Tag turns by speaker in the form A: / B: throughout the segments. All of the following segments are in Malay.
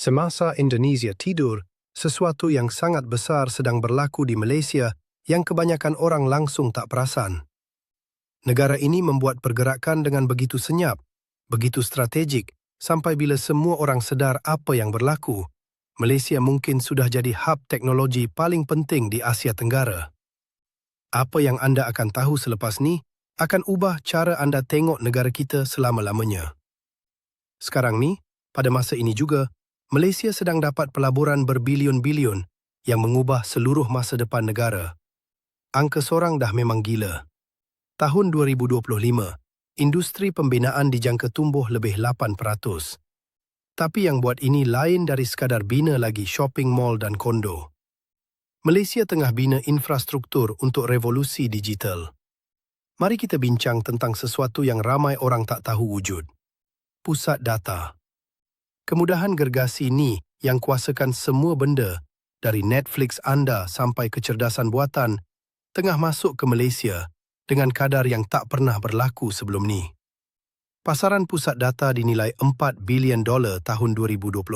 A: Semasa Indonesia tidur, sesuatu yang sangat besar sedang berlaku di Malaysia yang kebanyakan orang langsung tak perasan. Negara ini membuat pergerakan dengan begitu senyap, begitu strategik, sampai bila semua orang sedar apa yang berlaku, Malaysia mungkin sudah jadi hub teknologi paling penting di Asia Tenggara. Apa yang anda akan tahu selepas ni akan ubah cara anda tengok negara kita selama-lamanya. Sekarang ni, pada masa ini juga, Malaysia sedang dapat pelaburan berbilion-bilion yang mengubah seluruh masa depan negara. Angka sorang dah memang gila. Tahun 2025, industri pembinaan dijangka tumbuh lebih 8%. Tapi yang buat ini lain dari sekadar bina lagi shopping mall dan kondo. Malaysia tengah bina infrastruktur untuk revolusi digital. Mari kita bincang tentang sesuatu yang ramai orang tak tahu wujud. Pusat data. Kemudahan gergasi ini yang kuasakan semua benda dari Netflix anda sampai kecerdasan buatan tengah masuk ke Malaysia dengan kadar yang tak pernah berlaku sebelum ni. Pasaran pusat data dinilai 4 bilion dolar tahun 2024.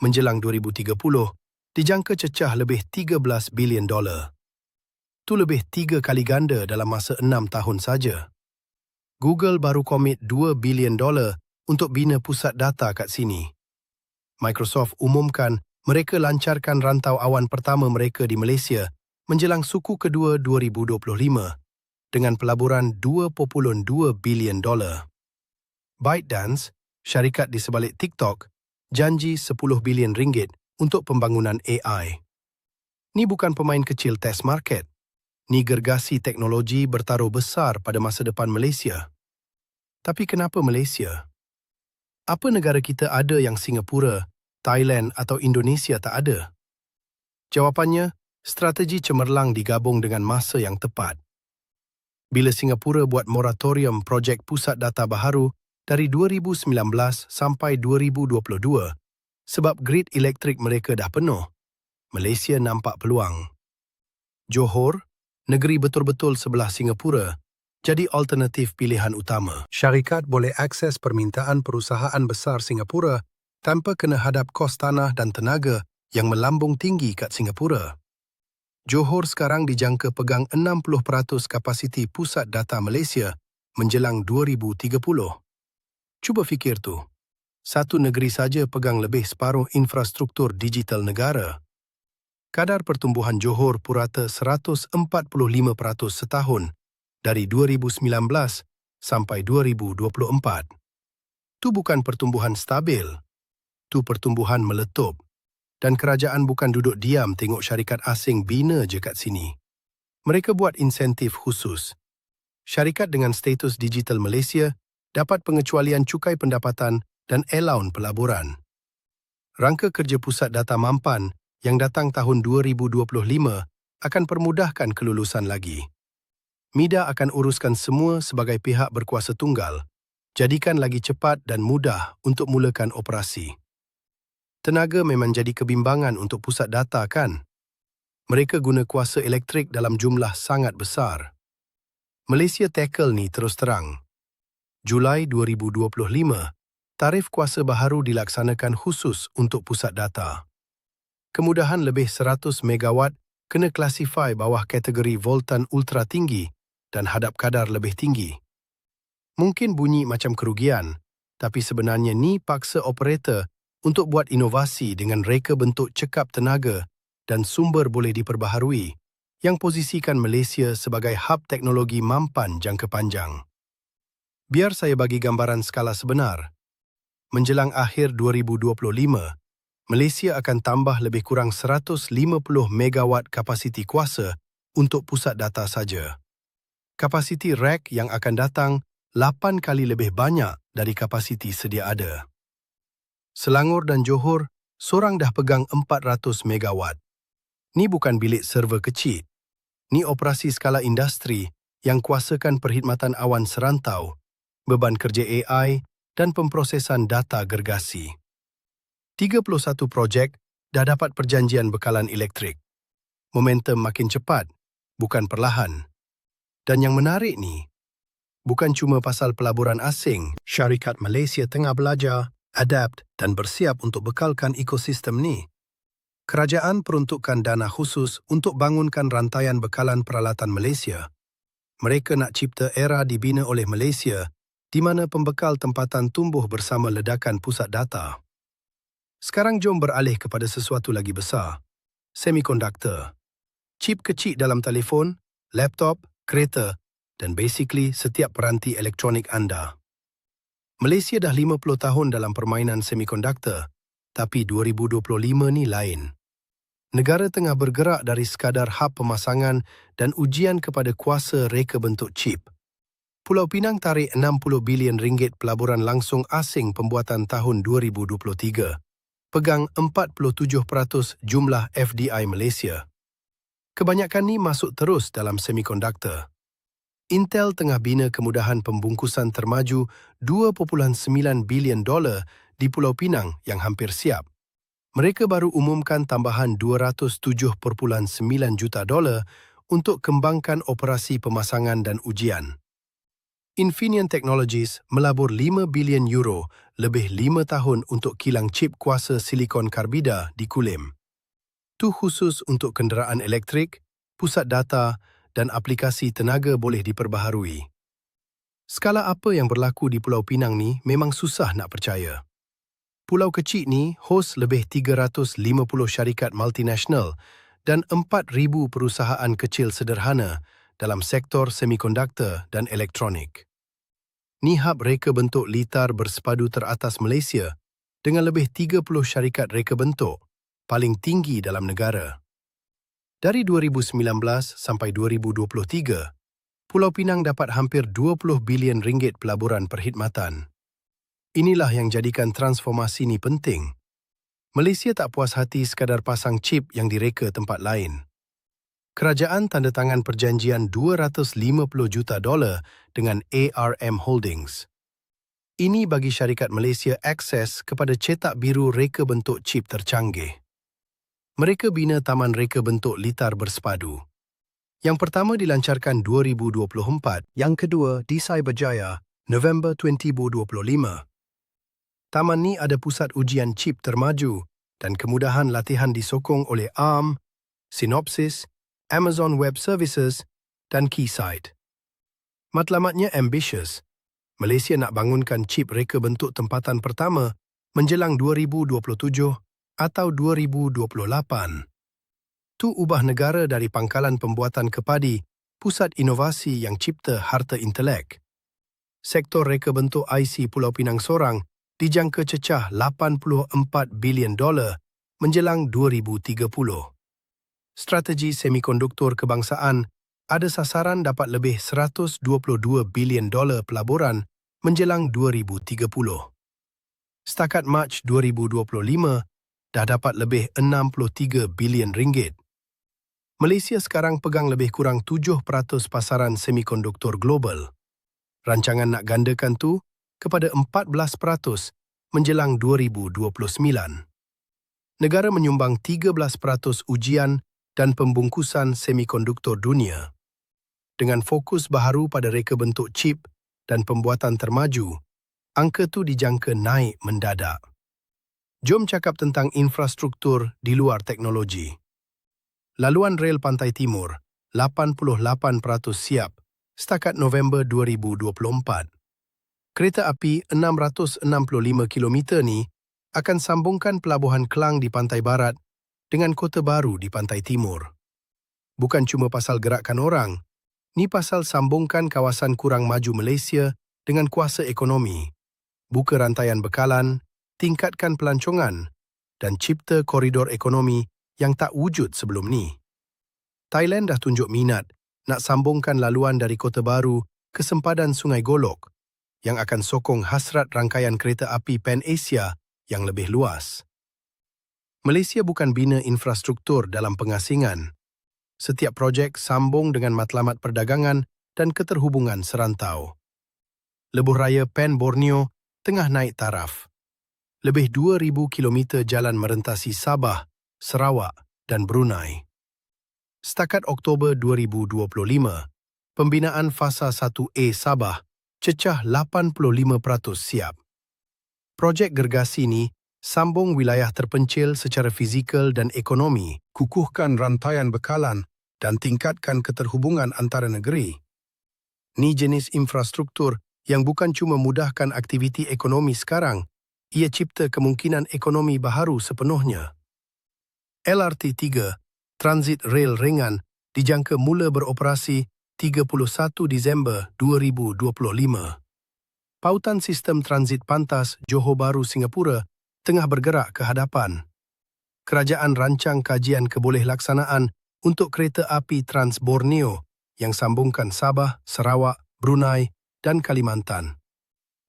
A: Menjelang 2030, dijangka cecah lebih 13 bilion dolar. Itu lebih tiga kali ganda dalam masa enam tahun saja. Google baru komit 2 bilion dolar untuk bina pusat data kat sini. Microsoft umumkan mereka lancarkan rantau awan pertama mereka di Malaysia menjelang suku kedua 2025 dengan pelaburan 2.2 bilion dolar. ByteDance, syarikat di sebalik TikTok, janji 10 bilion ringgit untuk pembangunan AI. Ni bukan pemain kecil test market. Ni gergasi teknologi bertaruh besar pada masa depan Malaysia. Tapi kenapa Malaysia? Apa negara kita ada yang Singapura, Thailand atau Indonesia tak ada? Jawapannya, strategi cemerlang digabung dengan masa yang tepat bila Singapura buat moratorium projek pusat data baharu dari 2019 sampai 2022 sebab grid elektrik mereka dah penuh, Malaysia nampak peluang. Johor, negeri betul-betul sebelah Singapura, jadi alternatif pilihan utama. Syarikat boleh akses permintaan perusahaan besar Singapura tanpa kena hadap kos tanah dan tenaga yang melambung tinggi kat Singapura. Johor sekarang dijangka pegang 60% kapasiti pusat data Malaysia menjelang 2030. Cuba fikir tu. Satu negeri saja pegang lebih separuh infrastruktur digital negara. Kadar pertumbuhan Johor purata 145% setahun dari 2019 sampai 2024. Tu bukan pertumbuhan stabil. Tu pertumbuhan meletup dan kerajaan bukan duduk diam tengok syarikat asing bina je kat sini. Mereka buat insentif khusus. Syarikat dengan status digital Malaysia dapat pengecualian cukai pendapatan dan allowance pelaburan. Rangka kerja pusat data mampan yang datang tahun 2025 akan permudahkan kelulusan lagi. MIDA akan uruskan semua sebagai pihak berkuasa tunggal, jadikan lagi cepat dan mudah untuk mulakan operasi. Tenaga memang jadi kebimbangan untuk pusat data kan? Mereka guna kuasa elektrik dalam jumlah sangat besar. Malaysia tackle ni terus terang. Julai 2025, tarif kuasa baharu dilaksanakan khusus untuk pusat data. Kemudahan lebih 100 megawatt kena klasifai bawah kategori voltan ultra tinggi dan hadap kadar lebih tinggi. Mungkin bunyi macam kerugian, tapi sebenarnya ni paksa operator untuk buat inovasi dengan reka bentuk cekap tenaga dan sumber boleh diperbaharui yang posisikan Malaysia sebagai hub teknologi mampan jangka panjang. Biar saya bagi gambaran skala sebenar. Menjelang akhir 2025, Malaysia akan tambah lebih kurang 150 megawatt kapasiti kuasa untuk pusat data saja. Kapasiti rack yang akan datang 8 kali lebih banyak dari kapasiti sedia ada. Selangor dan Johor, seorang dah pegang 400 megawatt. Ni bukan bilik server kecil. Ni operasi skala industri yang kuasakan perkhidmatan awan serantau, beban kerja AI dan pemprosesan data gergasi. 31 projek dah dapat perjanjian bekalan elektrik. Momentum makin cepat, bukan perlahan. Dan yang menarik ni, bukan cuma pasal pelaburan asing, syarikat Malaysia tengah belajar adapt dan bersiap untuk bekalkan ekosistem ni. Kerajaan peruntukkan dana khusus untuk bangunkan rantaian bekalan peralatan Malaysia. Mereka nak cipta era dibina oleh Malaysia di mana pembekal tempatan tumbuh bersama ledakan pusat data. Sekarang jom beralih kepada sesuatu lagi besar. Semikonduktor. Chip kecil dalam telefon, laptop, kereta dan basically setiap peranti elektronik anda. Malaysia dah 50 tahun dalam permainan semikonduktor, tapi 2025 ni lain. Negara tengah bergerak dari sekadar hub pemasangan dan ujian kepada kuasa reka bentuk chip. Pulau Pinang tarik 60 bilion ringgit pelaburan langsung asing pembuatan tahun 2023. Pegang 47% jumlah FDI Malaysia. Kebanyakan ni masuk terus dalam semikonduktor. Intel tengah bina kemudahan pembungkusan termaju 2.9 bilion dolar di Pulau Pinang yang hampir siap. Mereka baru umumkan tambahan 207.9 juta dolar untuk kembangkan operasi pemasangan dan ujian. Infineon Technologies melabur 5 bilion euro lebih 5 tahun untuk kilang chip kuasa silikon karbida di Kulim. Tu khusus untuk kenderaan elektrik, pusat data dan aplikasi tenaga boleh diperbaharui. Skala apa yang berlaku di Pulau Pinang ni memang susah nak percaya. Pulau kecil ni hos lebih 350 syarikat multinasional dan 4,000 perusahaan kecil sederhana dalam sektor semikonduktor dan elektronik. Ni hub reka bentuk litar bersepadu teratas Malaysia dengan lebih 30 syarikat reka bentuk paling tinggi dalam negara. Dari 2019 sampai 2023, Pulau Pinang dapat hampir 20 bilion ringgit pelaburan perkhidmatan. Inilah yang jadikan transformasi ini penting. Malaysia tak puas hati sekadar pasang chip yang direka tempat lain. Kerajaan tanda tangan perjanjian 250 juta dolar dengan ARM Holdings. Ini bagi syarikat Malaysia akses kepada cetak biru reka bentuk chip tercanggih mereka bina taman reka bentuk litar bersepadu. Yang pertama dilancarkan 2024, yang kedua di Cyberjaya, November 2025. Taman ni ada pusat ujian chip termaju dan kemudahan latihan disokong oleh ARM, Synopsys, Amazon Web Services dan Keysight. Matlamatnya ambitious. Malaysia nak bangunkan chip reka bentuk tempatan pertama menjelang 2027 atau 2028. Tu ubah negara dari pangkalan pembuatan kepadi, pusat inovasi yang cipta harta intelek. Sektor reka bentuk IC Pulau Pinang Sorang dijangka cecah 84 bilion dolar menjelang 2030. Strategi semikonduktor kebangsaan ada sasaran dapat lebih 122 bilion dolar pelaburan menjelang 2030. Setakat Mac 2025, dah dapat lebih 63 bilion ringgit. Malaysia sekarang pegang lebih kurang 7% pasaran semikonduktor global. Rancangan nak gandakan tu kepada 14% menjelang 2029. Negara menyumbang 13% ujian dan pembungkusan semikonduktor dunia. Dengan fokus baharu pada reka bentuk chip dan pembuatan termaju, angka tu dijangka naik mendadak. Jom cakap tentang infrastruktur di luar teknologi. Laluan rel Pantai Timur, 88% siap setakat November 2024. Kereta api 665 km ni akan sambungkan pelabuhan Kelang di Pantai Barat dengan Kota Baru di Pantai Timur. Bukan cuma pasal gerakkan orang, ni pasal sambungkan kawasan kurang maju Malaysia dengan kuasa ekonomi, buka rantaian bekalan, tingkatkan pelancongan dan cipta koridor ekonomi yang tak wujud sebelum ni. Thailand dah tunjuk minat nak sambungkan laluan dari Kota Baru ke sempadan Sungai Golok yang akan sokong hasrat rangkaian kereta api Pan Asia yang lebih luas. Malaysia bukan bina infrastruktur dalam pengasingan. Setiap projek sambung dengan matlamat perdagangan dan keterhubungan serantau. Lebuh Raya Pen Borneo tengah naik taraf lebih 2,000 km jalan merentasi Sabah, Sarawak dan Brunei. Setakat Oktober 2025, pembinaan Fasa 1A Sabah cecah 85% siap. Projek gergasi ini sambung wilayah terpencil secara fizikal dan ekonomi, kukuhkan rantaian bekalan dan tingkatkan keterhubungan antara negeri. Ni jenis infrastruktur yang bukan cuma mudahkan aktiviti ekonomi sekarang, ia cipta kemungkinan ekonomi baharu sepenuhnya. LRT 3, transit rel ringan, dijangka mula beroperasi 31 Disember 2025. Pautan sistem transit pantas Johor Bahru Singapura tengah bergerak ke hadapan. Kerajaan rancang kajian keboleh-laksanaan untuk kereta api Trans Borneo yang sambungkan Sabah, Sarawak, Brunei dan Kalimantan.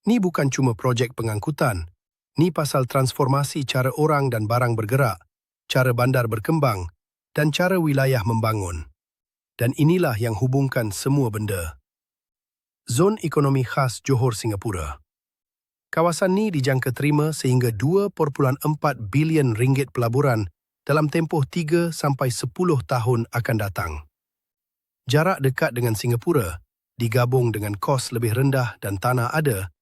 A: Ni bukan cuma projek pengangkutan, ni pasal transformasi cara orang dan barang bergerak, cara bandar berkembang dan cara wilayah membangun dan inilah yang hubungkan semua benda. Zon Ekonomi Khas Johor Singapura Kawasan ini dijangka terima sehingga 2.4 bilion ringgit pelaburan dalam tempoh 3 sampai 10 tahun akan datang. Jarak dekat dengan Singapura, digabung dengan kos lebih rendah dan tanah ada,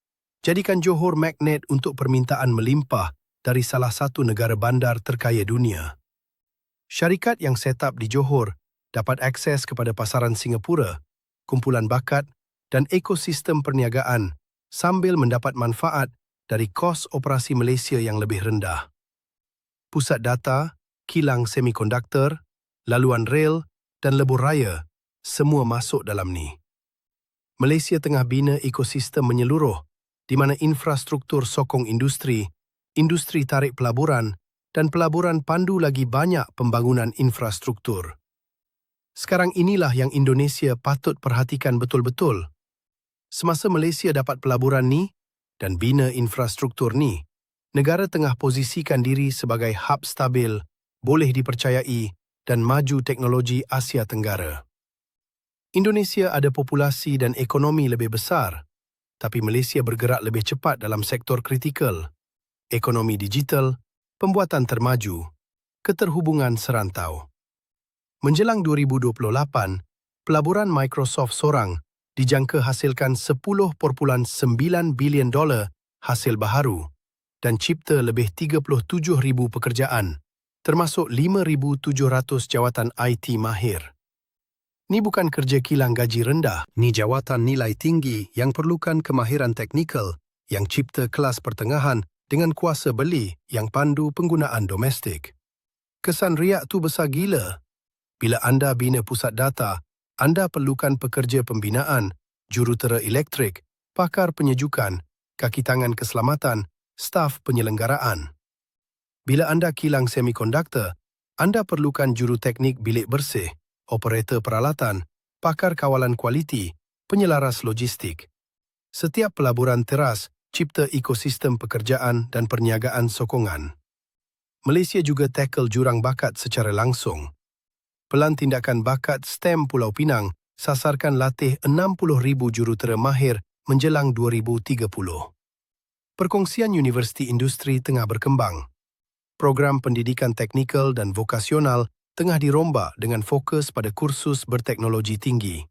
A: jadikan Johor magnet untuk permintaan melimpah dari salah satu negara bandar terkaya dunia. Syarikat yang set up di Johor dapat akses kepada pasaran Singapura, kumpulan bakat dan ekosistem perniagaan sambil mendapat manfaat dari kos operasi Malaysia yang lebih rendah. Pusat data, kilang semikonduktor, laluan rel dan lebur raya semua masuk dalam ni. Malaysia tengah bina ekosistem menyeluruh di mana infrastruktur sokong industri, industri tarik pelaburan dan pelaburan pandu lagi banyak pembangunan infrastruktur. Sekarang inilah yang Indonesia patut perhatikan betul-betul. Semasa Malaysia dapat pelaburan ni dan bina infrastruktur ni, negara tengah posisikan diri sebagai hub stabil, boleh dipercayai dan maju teknologi Asia Tenggara. Indonesia ada populasi dan ekonomi lebih besar, tapi Malaysia bergerak lebih cepat dalam sektor kritikal, ekonomi digital, pembuatan termaju, keterhubungan serantau. Menjelang 2028, pelaburan Microsoft sorang dijangka hasilkan 10.9 bilion dolar hasil baharu dan cipta lebih 37,000 pekerjaan, termasuk 5,700 jawatan IT mahir. Ni bukan kerja kilang gaji rendah, ni jawatan nilai tinggi yang perlukan kemahiran teknikal yang cipta kelas pertengahan dengan kuasa beli yang pandu penggunaan domestik. Kesan riak tu besar gila bila anda bina pusat data, anda perlukan pekerja pembinaan, jurutera elektrik, pakar penyejukan, kaki tangan keselamatan, staf penyelenggaraan. Bila anda kilang semikonduktor, anda perlukan juru teknik bilik bersih, operator peralatan, pakar kawalan kualiti, penyelaras logistik. Setiap pelaburan teras cipta ekosistem pekerjaan dan perniagaan sokongan. Malaysia juga tackle jurang bakat secara langsung. Pelan Tindakan Bakat STEM Pulau Pinang sasarkan latih 60,000 jurutera mahir menjelang 2030. Perkongsian Universiti Industri tengah berkembang. Program pendidikan teknikal dan vokasional tengah dirombak dengan fokus pada kursus berteknologi tinggi.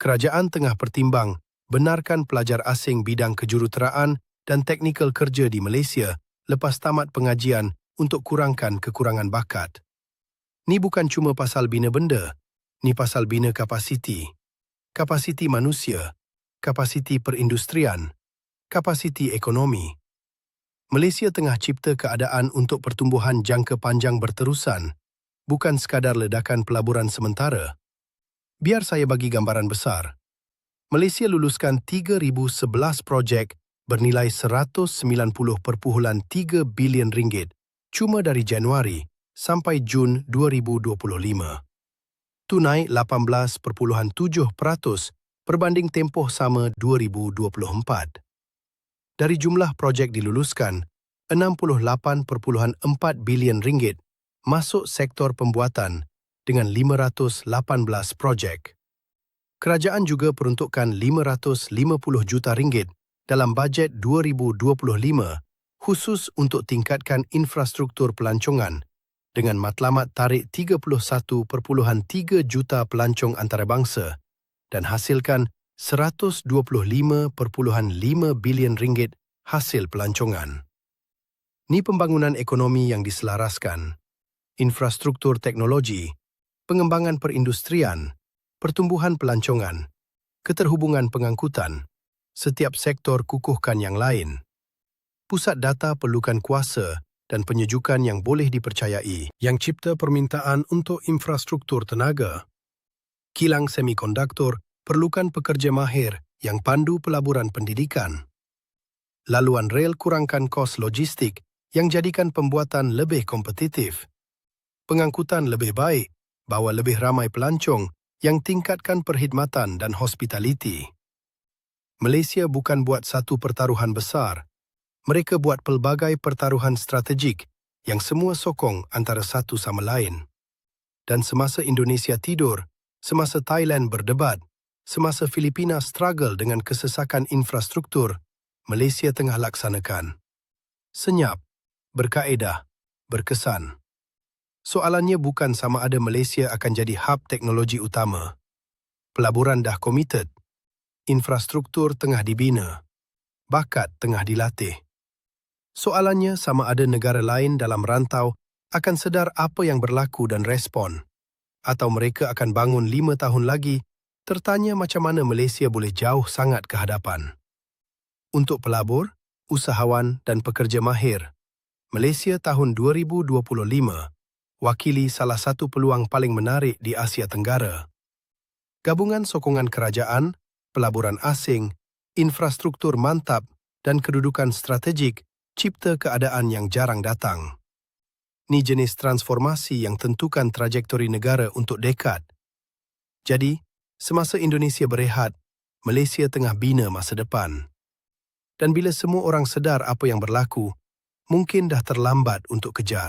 A: Kerajaan tengah pertimbang benarkan pelajar asing bidang kejuruteraan dan teknikal kerja di Malaysia lepas tamat pengajian untuk kurangkan kekurangan bakat. Ni bukan cuma pasal bina benda, ni pasal bina kapasiti. Kapasiti manusia, kapasiti perindustrian, kapasiti ekonomi. Malaysia tengah cipta keadaan untuk pertumbuhan jangka panjang berterusan, bukan sekadar ledakan pelaburan sementara. Biar saya bagi gambaran besar. Malaysia luluskan 3,011 projek bernilai 190.3 bilion ringgit cuma dari Januari sampai Jun 2025. Tunai 18.7% berbanding tempoh sama 2024. Dari jumlah projek diluluskan, 68.4 bilion ringgit masuk sektor pembuatan dengan 518 projek. Kerajaan juga peruntukkan 550 juta ringgit dalam bajet 2025 khusus untuk tingkatkan infrastruktur pelancongan dengan matlamat tarik 31.3 juta pelancong antarabangsa dan hasilkan 125.5 bilion ringgit hasil pelancongan. Ni pembangunan ekonomi yang diselaraskan, infrastruktur teknologi, pengembangan perindustrian, pertumbuhan pelancongan, keterhubungan pengangkutan, setiap sektor kukuhkan yang lain. Pusat data perlukan kuasa dan penyejukan yang boleh dipercayai yang cipta permintaan untuk infrastruktur tenaga. Kilang semikonduktor perlukan pekerja mahir yang pandu pelaburan pendidikan. Laluan rel kurangkan kos logistik yang jadikan pembuatan lebih kompetitif. Pengangkutan lebih baik, bawa lebih ramai pelancong yang tingkatkan perkhidmatan dan hospitaliti. Malaysia bukan buat satu pertaruhan besar. Mereka buat pelbagai pertaruhan strategik yang semua sokong antara satu sama lain. Dan semasa Indonesia tidur, semasa Thailand berdebat, semasa Filipina struggle dengan kesesakan infrastruktur, Malaysia tengah laksanakan. Senyap, berkaedah, berkesan. Soalannya bukan sama ada Malaysia akan jadi hub teknologi utama. Pelaburan dah komited. Infrastruktur tengah dibina. Bakat tengah dilatih. Soalannya sama ada negara lain dalam rantau akan sedar apa yang berlaku dan respon. Atau mereka akan bangun lima tahun lagi tertanya macam mana Malaysia boleh jauh sangat ke hadapan. Untuk pelabur, usahawan dan pekerja mahir, Malaysia tahun 2025 wakili salah satu peluang paling menarik di Asia Tenggara. Gabungan sokongan kerajaan, pelaburan asing, infrastruktur mantap dan kedudukan strategik cipta keadaan yang jarang datang. Ni jenis transformasi yang tentukan trajektori negara untuk dekad. Jadi, semasa Indonesia berehat, Malaysia tengah bina masa depan dan bila semua orang sedar apa yang berlaku, mungkin dah terlambat untuk kejar.